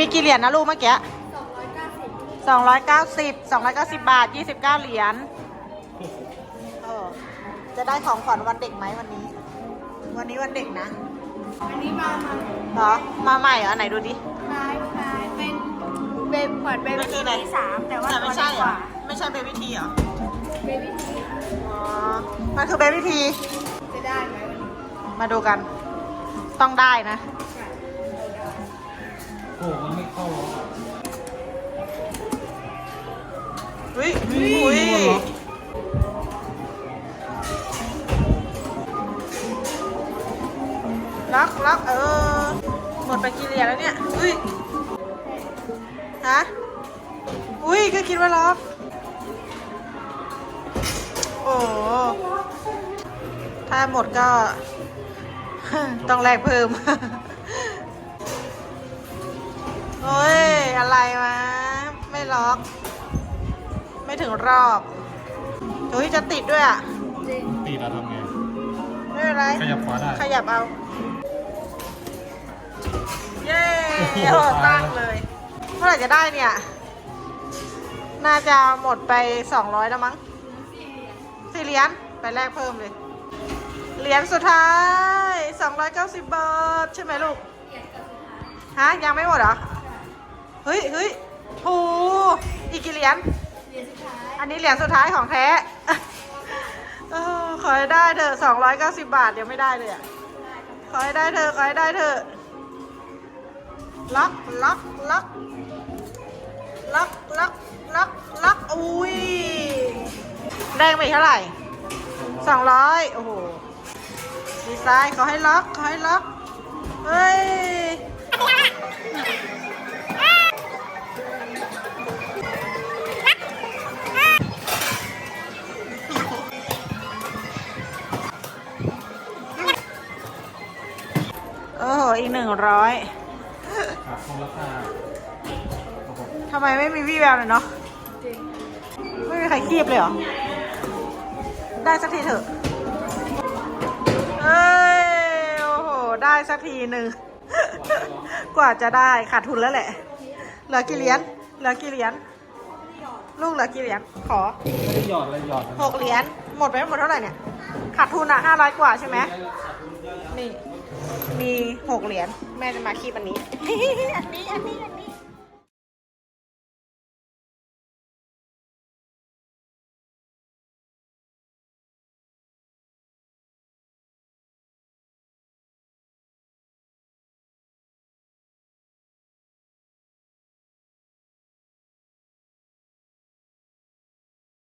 มีกี่เหรียญนะลูกเมื่อกี้สองร้อยเก้าสิบสองร้อยเก้าสิบสองร้อยเก้าสิบบาทยี่สิบเก้าเหรียญเออจะได้ของขวัญวันเด็กไหมวันนี้ วันนี้วันเด็กนะอันนี้มามาเหรอ มาใหม่เหรอไหนดูดิคล้ายคล้ายเป็นเบบี้ขวดเบมันบี้คืออะไรที่สามแต่ว่าแต่ไม่ใช่ตัวเหรกอว่าไม่ใช่เบบี้ทีเหรอ เบบี้ทีอ๋อ มันคือเบบี้ที จะได้ไหมวันนี้ มาดูกัน ต้องได้นะ โอ้มันไม่เข้าหรอกอุ้ยอุ้ยล็อกล็อกเออ หมดไปกี่เหรียญแล้วเนี่ย อุ้ย ฮะ อุ้ย ก็คิดว่าล็อก โอ้ถ้าหมดก็ ต้องแลกเพิ่ม อะไรวะ ไม่ล็อก ไม่ถึงรอบเฮ้ยจะติดด้วยอะจริงตีเราทำไง ไม่เป็นไร ขยับขวาได้ ขยับเอา เย้โอ้โหโอ้ตั้งเลยเมื่อไหร่จะได้เนี่ย น่าจะหมดไปสองร้อยแล้วมั้งสี่เหรียญไปแลกเพิ่มเลย เหรียญสุดท้ายสองร้อยเก้าสิบบาท ใช่ไหมลูกฮะยังไม่หมดเหรอ เฮ้ยเฮ้ยโหอีกกี่เหรียญเหรียญสุดท้ายอันนี้เหรียญสุดท้ายของแท้เออขอให้ได้เถอะสองร้อยเก้าสิบบาทเดี๋ยวไม่ได้เลยอะขอให้ได้เถอะขอให้ได้เถอะล็อกล็อกล็อกล็อกล็อกล็อกล็อกอุ้ยได้ไปเท่าไหร่สองร้อยโอ้โหดีไซน์เขาให้ล็อกเขาให้ล็อกเฮ้ย โอ้โหอีกหนึ่งร้อยขาดคงราคาโอ้โหทำไมไม่มีวี่แววเลยเนาะไม่มีใครคีบเลยเหรอ ได้สักทีเถอะเอ้ย โอ้โห ได้สักทีหนึ่ง กว่าจะได้ขาดทุนแล้วแหละ เหลือกี่เหรียญ เหลือกี่เหรียญลูกเหลือกี่เหรียญขอไม่ได้หยอดอะไรหยอดหกเหรียญหมดไปหมดเท่าไหร่เนี่ยขาดทุนอะห้าร้อยกว่าใช่ไหมนี่มีหกเหรียญแม่จะมาคีบอันนี้อันนี้อันนี้